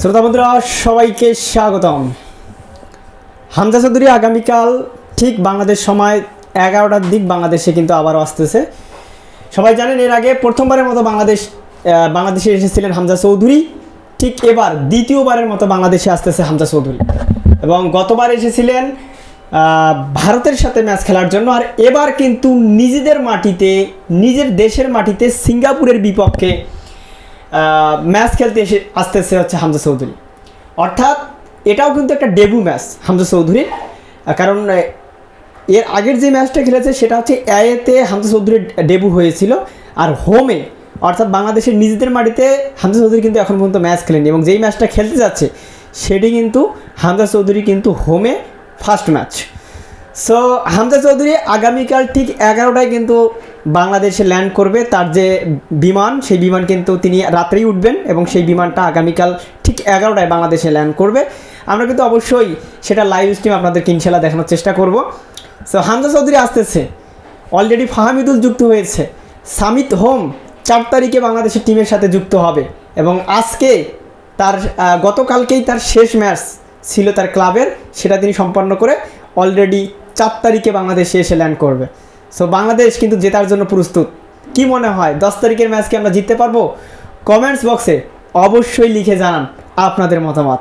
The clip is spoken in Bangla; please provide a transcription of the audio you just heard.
শ্রোতা বন্ধুরা সবাইকে স্বাগতম। হামজা চৌধুরী আগামীকাল ঠিক বাংলাদেশ সময় এগারোটার দিক বাংলাদেশে কিন্তু আবারও আসতেছে। সবাই জানেন, এর আগে প্রথমবারের মতো বাংলাদেশ বাংলাদেশে এসেছিলেন হামজা চৌধুরী। ঠিক এবার দ্বিতীয়বারের মতো বাংলাদেশে আসতেছে হামজা চৌধুরী। এবং গতবার এসেছিলেন ভারতের সাথে ম্যাচ খেলার জন্য। আর এবার কিন্তু নিজেদের মাটিতে, নিজের দেশের মাটিতে সিঙ্গাপুরের বিপক্ষে ম্যাচ খেলতে এসে আসতেছে হচ্ছে হামজা চৌধুরী। অর্থাৎ এটাও কিন্তু একটা ডেবু ম্যাচ হামজা চৌধুরীর। কারণ এর আগের যে ম্যাচটা খেলেছে সেটা হচ্ছে এতে হামজা চৌধুরীর ডেবু হয়েছিল। আর হোমে অর্থাৎ বাংলাদেশের নিজেদের মাটিতে হামজা চৌধুরী কিন্তু এখন পর্যন্ত ম্যাচ খেলেনি এবং যেই ম্যাচটা খেলতে যাচ্ছে, সেটি কিন্তু হামজা চৌধুরী কিন্তু হোমে first match so Hamza Chowdhury আগামীকাল ঠিক এগারোটায় কিন্তু বাংলাদেশে ল্যান্ড করবে। তার যে বিমান, সেই বিমান কিন্তু তিনি রাত্রেই উঠবেন এবং সেই বিমানটা আগামীকাল ঠিক এগারোটায় বাংলাদেশে ল্যান্ড করবে। আমরা কিন্তু অবশ্যই সেটা লাইভ স্ট্রিম আপনাদেরকে ইনশাল্লাহ দেখানোর চেষ্টা করব। সো হামজা চৌধুরী আসতেছে। অলরেডি ফাহামিদুল যুক্ত হয়েছে। সামিত হোম চার তারিখে বাংলাদেশের টিমের সাথে যুক্ত হবে এবং আজকে তার গতকালকেই তার শেষ ম্যাচ ছিল তার ক্লাবের সেটা তিনি সম্পন্ন করে অলরেডি চার তারিখে বাংলাদেশে এসে ল্যান্ড করবে। সো বাংলাদেশ কিন্তু জেতার জন্য প্রস্তুত। কি মনে হয়? দশ তারিখের ম্যাচকে আমরা জিততে পারব? কমেন্টস বক্সে অবশ্যই লিখে জানান আপনাদের মতামত।